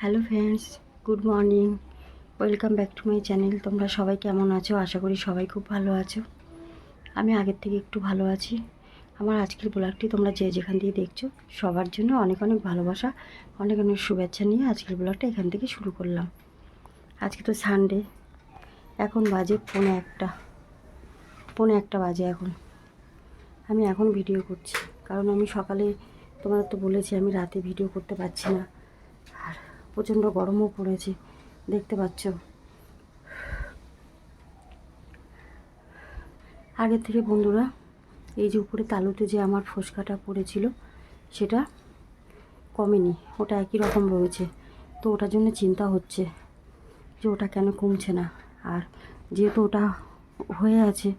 Hello friends, good morning. Welcome back to my channel. তোমরা সবাই কেমন আছো? আশা করি সবাই খুব ভালো আছো। আমি আগের থেকে একটু ভালো আছি। আমার আজকের ব্লগটি তোমরা যে যেখান দিয়ে দেখছ, সবার জন্য অনেক অনেক ভালোবাসা, অনেক অনেক শুভেচ্ছা নিয়ে আজকের ব্লগটা এখান থেকে শুরু করলাম। আজকে তো সানডে এখন বাজে পৌনে একটা। পৌনে একটা বাজে এখন। আমি এখন ভিডিও করছি। কারণ আমি সকালে, তোমাদের তো বলেছি আমি রাতে ভিডিও করতে পারছি না। আর প্রচণ্ড গরমও পড়েছে। দেখতে পাচ্ছ? আগের থেকে বন্ধুরা, এই যে উপরে তালুতে যে আমার ফোসকাটা পড়েছিল, সেটা কমেনি। ওটা একই রকম রয়েছে। তো ওটার জন্য চিন্তা হচ্ছে যে ওটা কেন কমছে না। আর যেহেতু ওটা হয়ে আছে,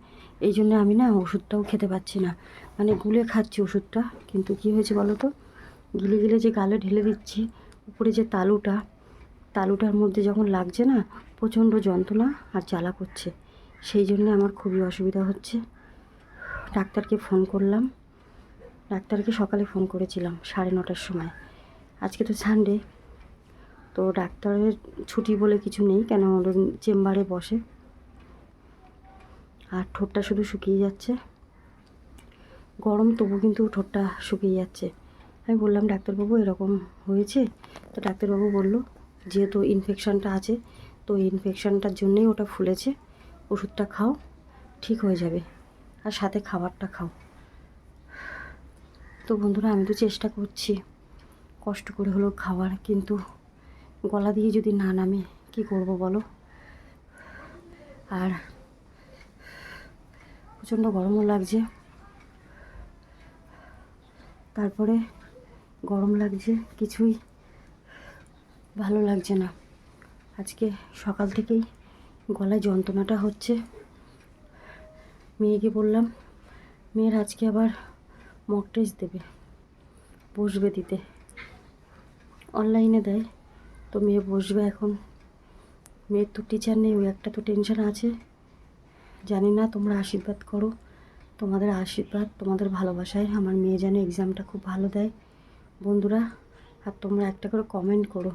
এই জন্য আমি না ওষুধটাও খেতে পাচ্ছি না। মানে গুলে খাচ্ছি ওষুধটা, কিন্তু কি হয়েছে বলো তো? গিলে গিলে যে গালে ঢেলে দিচ্ছি উপরে যে তালুটা, তালুটার মধ্যে যখন লাগছে না, প্রচণ্ড যন্ত্রণা আর জ্বালা করছে। সেই জন্য আমার খুবই অসুবিধা হচ্ছে। ডাক্তারকে ফোন করলাম। ডাক্তারকে সকালে ফোন করেছিলাম, সাড়ে নটার সময়। আজকে তো সানডে তো ডাক্তারের ছুটি বলে কিছু নেই, কেন ওর চেম্বারে বসে। আর ঠোঁটটা শুধু শুকিয়ে যাচ্ছে। গরম তবু কিন্তু ঠোঁটটা শুকিয়ে যাচ্ছে। আমি বললাম, ডাক্তারবাবু, এরকম হয়েছে? তো ডাক্তারবাবু বলল, যেহেতু ইনফেকশানটা আছে, তো ইনফেকশানটার জন্যেই ওটা ফুলেছে। ওষুধটা খাও, ঠিক হয়ে যাবে। আর সাথে খাবারটা খাও। তো বন্ধুরা, আমি তো চেষ্টা করছি। কষ্ট করে হলেও খাবার কিন্তু গলা দিয়ে যদি না নামে, কি করব বলো? আর প্রচণ্ড গরমও লাগছে। তারপরে গরম লাগছে, কিছুই ভালো লাগছে না। আজকে সকাল থেকেই গলায় যন্ত্রণাটা হচ্ছে। মেয়েকে বললাম, মেয়ের আজকে আবার মক টেস্ট দেবে, বসবে দিতে। অনলাইনে দেয়, তো মেয়ে বসবে এখন। মেয়ের তো টিচার নেই ওই একটা তো টেনশন আছে। জানি না, তোমরা আশীর্বাদ করো। তোমাদের আশীর্বাদ, তোমাদের ভালোবাসায় আমার মেয়ে যেন এক্সামটা খুব ভালো দেয়। বন্ধুরা, আর তোমরা একটা করে কমেন্ট করো।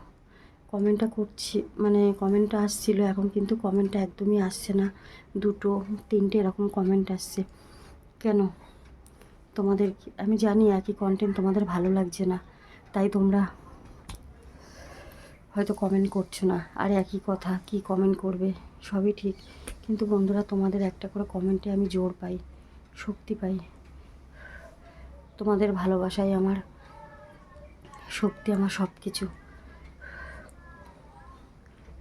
কমেন্টটা করছি মানে কমেন্টটা আসছিল, এখন কিন্তু কমেন্টটা একদমই আসছে না। দুটো, তিনটে এরকম কমেন্ট আসছে। কেন? তোমাদের আমি জানি একই কন্টেন্ট তোমাদের ভালো লাগছে না, তাই তোমরা হয়তো কমেন্ট করছ না। আর একই কথা, কি কমেন্ট করবে? সবই ঠিক। কিন্তু বন্ধুরা, তোমাদের একটা করে কমেন্টে আমি জোর পাই, শক্তি পাই। তোমাদের ভালোবাসাই আমার শক্তি আমার সব কিছু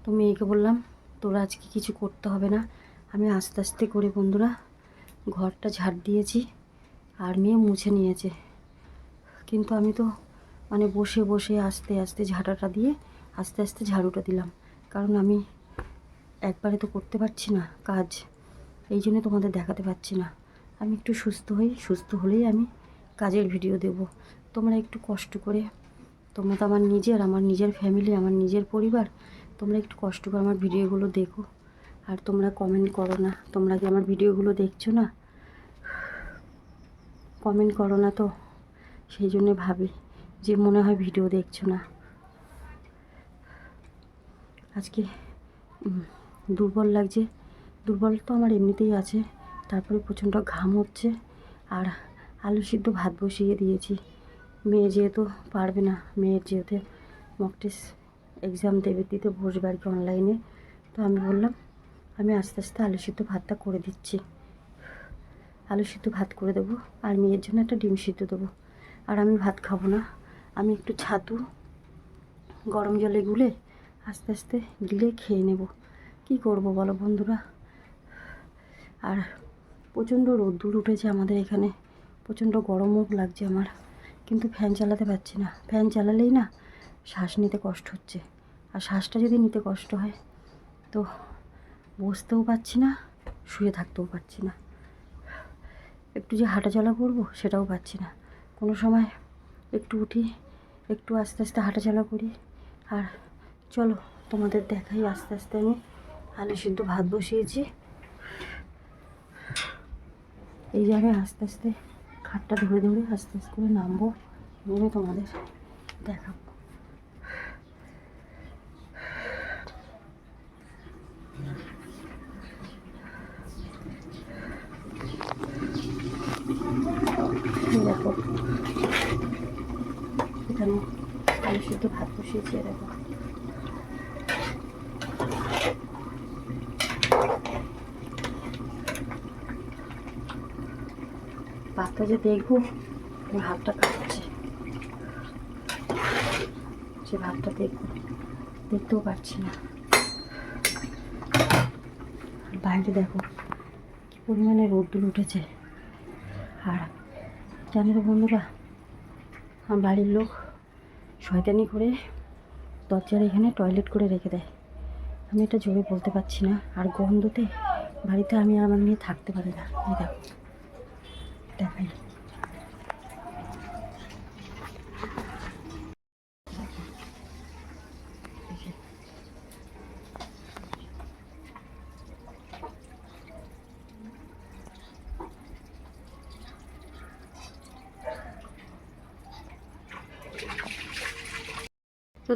তো মেয়েকে বললাম, তোর আজকে কিছু করতে হবে না। আমি আস্তে আস্তে করে বন্ধুরা ঘরটা ঝাড় দিয়েছি আর মেয়ে মুছে নিয়েছে। কিন্তু আমি তো মানে বসে বসে আস্তে আস্তে ঝাঁটাটা দিয়ে আস্তে আস্তে ঝাড়ুটা দিলাম। কারণ আমি একবারে তো করতে পারছি না কাজ। এই জন্য তোমাদের দেখাতে পারছি না। আমি একটু সুস্থ হই, সুস্থ হলেই আমি কাজের ভিডিও দেব। তোমরা একটু কষ্ট করে তোমরা তো আমার নিজের আমার নিজের ফ্যামিলি আমার নিজের পরিবার। তোমরা একটু কষ্ট করে আমার ভিডিওগুলো দেখো। আর তোমরা কমেন্ট করো না। তোমরা কি আমার ভিডিওগুলো দেখছ না? কমেন্ট করো না তো। সেই জন্যে ভাবি যে মনে হয় ভিডিও দেখছ না। আজকে দুর্বল লাগছে। দুর্বল তো আমার এমনিতেই আছে। তারপরে প্রচণ্ড ঘাম হচ্ছে। আর আলু সিদ্ধ ভাত বসিয়ে দিয়েছি। মেয়ে যেহেতু পারবে না, মেয়ের যেহেতু মক টেস্ট এক্সাম দেবে, দিতে বসবে আর কি অনলাইনে তো আমি বললাম, আমি আস্তে আস্তে আলু সিদ্ধ ভাতটা করে দিচ্ছি। আলু সিদ্ধ ভাত করে দেবো আর মেয়ের জন্য একটা ডিম সিদ্ধ দেবো। আর আমি ভাত খাব না, আমি একটু ছাতু, গরম জলে গুলে আস্তে আস্তে গিলে খেয়ে নেব। কি করব বলো বন্ধুরা? আর প্রচণ্ড রোদ্দুর উঠেছে আমাদের এখানে, প্রচণ্ড গরমও লাগছে আমার। কিন্তু ফ্যান চালাতে পারছি না। ফ্যান চালালেই না শ্বাস নিতে কষ্ট হচ্ছে। আর শ্বাসটা যদি নিতে কষ্ট হয়, তো বসতেও পারছি না, শুয়ে থাকতেও পারছি না। একটু যে হাঁটাচলা করব সেটাও পাচ্ছি না। কোনো সময় একটু উঠি, একটু আস্তে আস্তে হাঁটাচলা করি। আর চলো তোমাদের দেখাই আস্তে আস্তে আমি আলু সিদ্ধ ভাত বসিয়েছি। এই যে আমি আস্তে আস্তে খাটটা ধরে ধরে আস্তে আস্তে করে নামবো নেমে তোমাদের দেখাবো। দেখো। এখানে ভাত বসিয়েছি দেখো। ভাতটা যে দেখব আমার হাতটা কাটছে যে ভাতটা দেখব, দেখতেও পারছি না। বাইরে দেখো, কি পরিমাণে রোদ্দুর উঠেছে। আর জানো তো বন্ধুরা, আমার বাড়ির লোক শয়তানি করে দরজার এখানে টয়লেট করে রেখে দেয়। আমি এটা জোরে বলতে পারছি না, আর গন্ধতে বাড়িতে আমি আর আমার মেয়ে থাকতে পারি না। এই দেখো। তো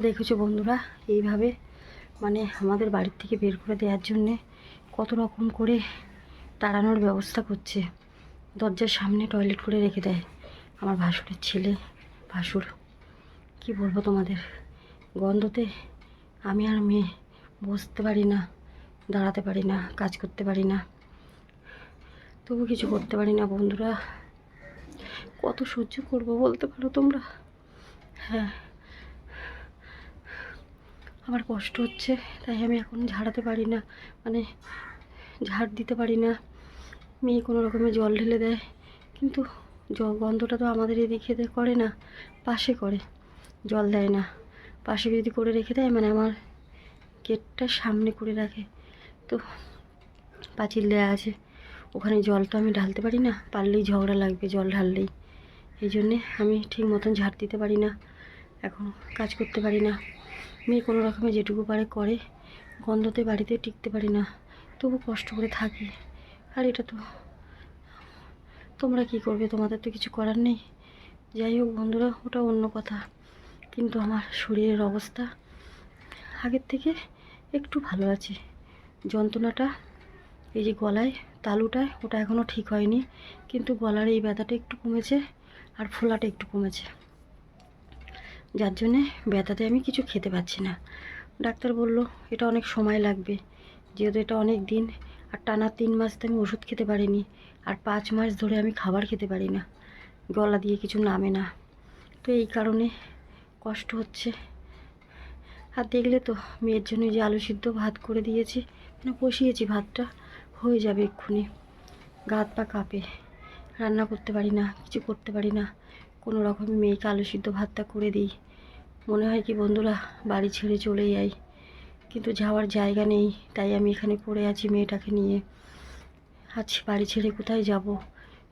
দেখেছ বন্ধুরা, এইভাবে মানে আমাদের বাড়ির থেকে বের করে দেওয়ার জন্যে কত রকম করে তাড়ানোর ব্যবস্থা করছে। দরজার সামনে টয়লেট করে রেখে দেয়। আমার ভাসুরের ছেলে, ভাসুর, কি বলব তোমাদের? গন্ধতে আমি আর মেয়ে বসতে পারি না, দাঁড়াতে পারি না, কাজ করতে পারি না। তবু কিছু করতে পারি না বন্ধুরা। কত সহ্য করব বলতে পারো তোমরা? হ্যাঁ। আমার কষ্ট হচ্ছে, তাই আমি এখন ঝাড়াতে পারি না মানে ঝাড় দিতে পারি না। মেয়ে কোনো রকমে জল ঢেলে দেয়। কিন্তু গন্ধটা তো আমাদের এদিকে করে না, পাশে করে। জল দেয় না। পাশে যদি করে রেখে দেয় মানে আমার গেটটা সামনে করে রাখে। তো পাঁচিল দেওয়া আছে। ওখানে জল তো আমি ঢালতে পারি না, পারলেই ঝগড়া লাগবে জল ঢাললেই। এই জন্যে আমি ঠিক মতন ঝাড় দিতে পারি না, এখন কাজ করতে পারি না। মেয়ে কোনো রকমে যেটুকু পারে করে, গন্ধতে বাড়িতে টিকতে পারি না। তবু কষ্ট করে থাকি। আর এটা তো তোমরা কি করবে? তোমাদের তো কিছু করার নেই। যাই হোক বন্ধুরা, ওটা অন্য কথা। কিন্তু আমার শরীরের অবস্থা আগের থেকে একটু ভালো আছে। যন্ত্রণাটা, এই যে গলায়, তালুটায়, ওটা এখনও ঠিক হয়নি। কিন্তু গলার এই ব্যথাটা একটু কমেছে আর ফোলাটা একটু কমেছে। যার জন্যে ব্যথাতে আমি কিছু খেতে পাচ্ছি না। ডাক্তার বলল, এটা অনেক সময় লাগবে। যেহেতু এটা অনেক দিন আর টানা তিন মাস তো আমি ওষুধ খেতে পারিনি। আর পাঁচ মাস ধরে আমি খাবার খেতে পারি না। গলা দিয়ে কিছু নামে না। তো এই কারণে কষ্ট হচ্ছে। আর দেখলে তো, মেয়ের জন্য যে আলু সিদ্ধ ভাত করে দিয়েছি মানে বসিয়েছি ভাতটা, হয়ে যাবে এক্ষুনি। গাত পা কাঁপে। রান্না করতে পারি না, কিছু করতে পারি না। কোনো রকম মেয়েকে আলু সিদ্ধ ভাতটা করে দিই। মনে হয় কি বন্ধুরা, বাড়ি ছেড়ে চলে যাই কিন্তু যাওয়ার জায়গা নেই, তাই আমি এখানে পড়ে আছি মেয়েটাকে নিয়ে। আজ বাড়ি ছেড়ে কোথায় যাব?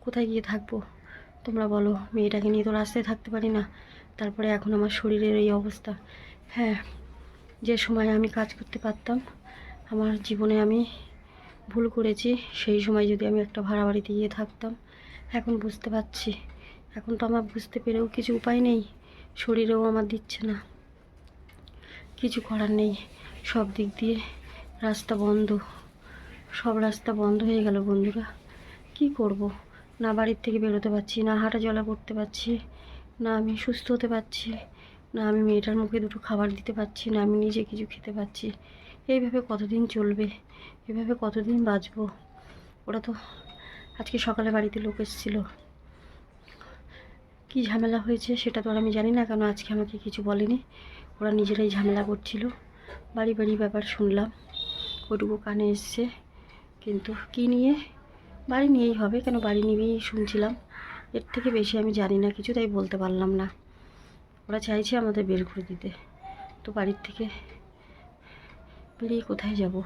কোথায় গিয়ে থাকব? তোমরা বলো, মেয়েটাকে নিয়ে তো রাস্তায় থাকতে পারি না। তারপরে এখন আমার শরীরের এই অবস্থা। হ্যাঁ যে সময় আমি কাজ করতে পারতাম, আমার জীবনে আমি ভুল করেছি, সেই সময় যদি আমি একটা ভাড়া বাড়িতে গিয়ে থাকতাম, এখন বুঝতে পারছি। এখন তো আমার বুঝতে পেরেও কিছু উপায় নেই, শরীরেও আমার দিচ্ছে না। কিছু করার নেই। সব দিক দিয়ে রাস্তা বন্ধ। সব রাস্তা বন্ধ হয়ে গেল বন্ধুরা। কি করব? না বাড়ির থেকে বেরোতে পারছি, না হাঁটা জলা করতে পারছি, না আমি সুস্থ হতে পারছি, না আমি মেয়েটার মুখে দুটো খাবার দিতে পারছি, না আমি নিজে কিছু খেতে পারছি। এইভাবে কতদিন চলবে? এভাবে কতদিন বাঁচবো? ওরা তো আজকে সকালে বাড়িতে লোক এসেছিল। কি ঝামেলা হয়েছে সেটা তো আর আমি জানি না, কেন আজকে আমাকে কিছু বলেনি। ওরা নিজেরাই ঝামেলা করছিল। বাড়ি বাড়ি ব্যাপার শুনলাম। ওটুকু কানে এসছে। কিন্তু কি নিয়ে? বাড়ি নিয়েই হবে। কেন বাড়ি নিয়েই শুনছিলাম। এর থেকে বেশি আমি জানি না। কিছু তাই বলতে পারলাম না। ওরা চাইছে আমাদের বের করে দিতে। তো বাড়ির থেকে বেরিয়ে কোথায় যাব?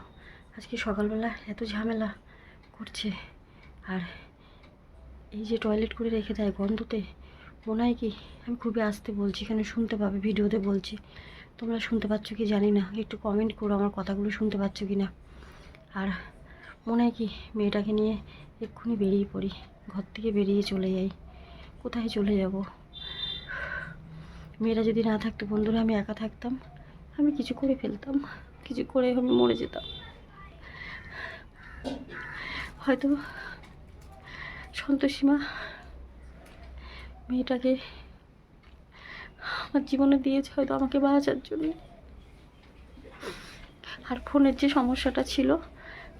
আজকে সকালবেলা এত ঝামেলা করছে। আর এই যে টয়লেট করে রেখে দেয় গন্ধতে। মনে হয় কি? আমি খুবই আস্তে বলছি, এখানে শুনতে পাবে, ভিডিওতে বলছি। তোমরা শুনতে পাচ্ছ কি জানি না, একটু কমেন্ট করো আমার কথাগুলো শুনতে পাচ্ছ কি না। আর মনে হয় কি, মেয়েটাকে নিয়ে এক্ষুনি বেরিয়ে পড়ি, ঘর থেকে বেরিয়ে চলে যাই। কোথায় চলে যাব? মেয়েরা যদি না থাকতো, বন্ধুরা, আমি একা থাকতাম, আমি কিছু করে ফেলতাম, কিছু করে আমি মরে যেতাম। হয়তো সন্তোষীমা মেয়েটাকে আমার জীবনে দিয়েছে হয়তো আমাকে বাঁচার জন্য। আর ফোনের যে সমস্যাটা ছিল,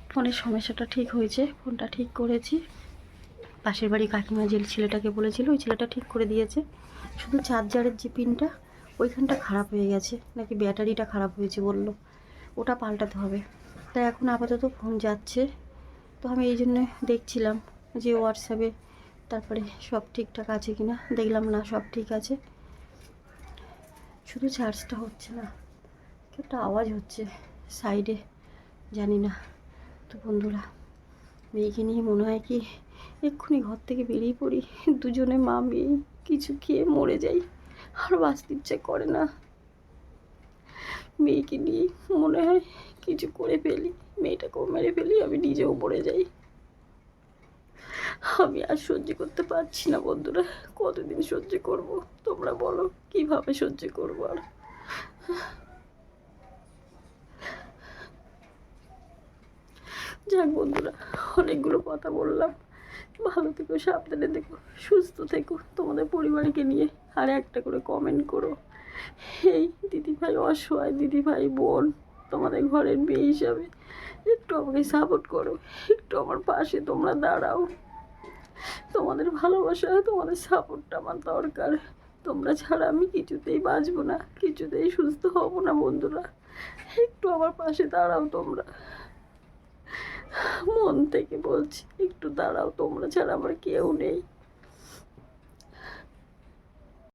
ফোনের সমস্যাটা ঠিক হয়েছে, ফোনটা ঠিক করেছি। পাশের বাড়ি কাকিমা যে ছেলেটাকে বলেছিল, ওই ছেলেটা ঠিক করে দিয়েছে। শুধু চার্জারের যে পিনটা, ওইখানটা খারাপ হয়ে গেছে, নাকি ব্যাটারিটা খারাপ হয়েছে বলল। ওটা পাল্টাতে হবে। তাই এখন আপাতত ফোন যাচ্ছে। তো আমি এই জন্য দেখছিলাম যে হোয়াটসঅ্যাপে তারপরে সব ঠিকঠাক আছে কি না দেখলাম না, সব ঠিক আছে। শুধু চার্জটা হচ্ছে না, একটা আওয়াজ হচ্ছে সাইডে জানি না। তো বন্ধুরা, মেয়েকে নিয়ে মনে হয় কি এক্ষুনি ঘর থেকে বেরিয়ে পড়ি, দুজনে মা মেয়ে, কিছু খেয়ে মরে যাই, আর বাঁচতে ইচ্ছে করে না। মেয়েকে নিয়ে মনে হয় কিছু করে ফেলি, মেয়েটাকেও মেরে ফেলি, আমি নিজেও মরে যাই। আমি আর সহ্য করতে পারছি না বন্ধুরা। কতদিন সহ্য করব? তোমরা বলো, কীভাবে সহ্য করব আর? যাক বন্ধুরা, অনেকগুলো কথা বললাম। ভালো থেকো, সাবধানে থেকো, সুস্থ থেকো তোমাদের পরিবারকে নিয়ে, আর একটা করে কমেন্ট করো। এই দিদিভাই অসহায় দিদিভাই বোন, তোমাদের ঘরের মেয়ে হিসাবে একটু আমাকে সাপোর্ট করো, একটু আমার পাশে তোমরা দাঁড়াও। তোমাদের ভালোবাসা, তোমাদের সাপোর্টটা আমার দরকার। তোমরা ছাড়া আমি কিছুতেই বাঁচবো না, কিছুতেই সুস্থ হব না বন্ধুরা। একটু আমার পাশে দাঁড়াও তোমরা। মন থেকে বলছি, একটু দাঁড়াও, তোমরা ছাড়া আমার কেউ নেই।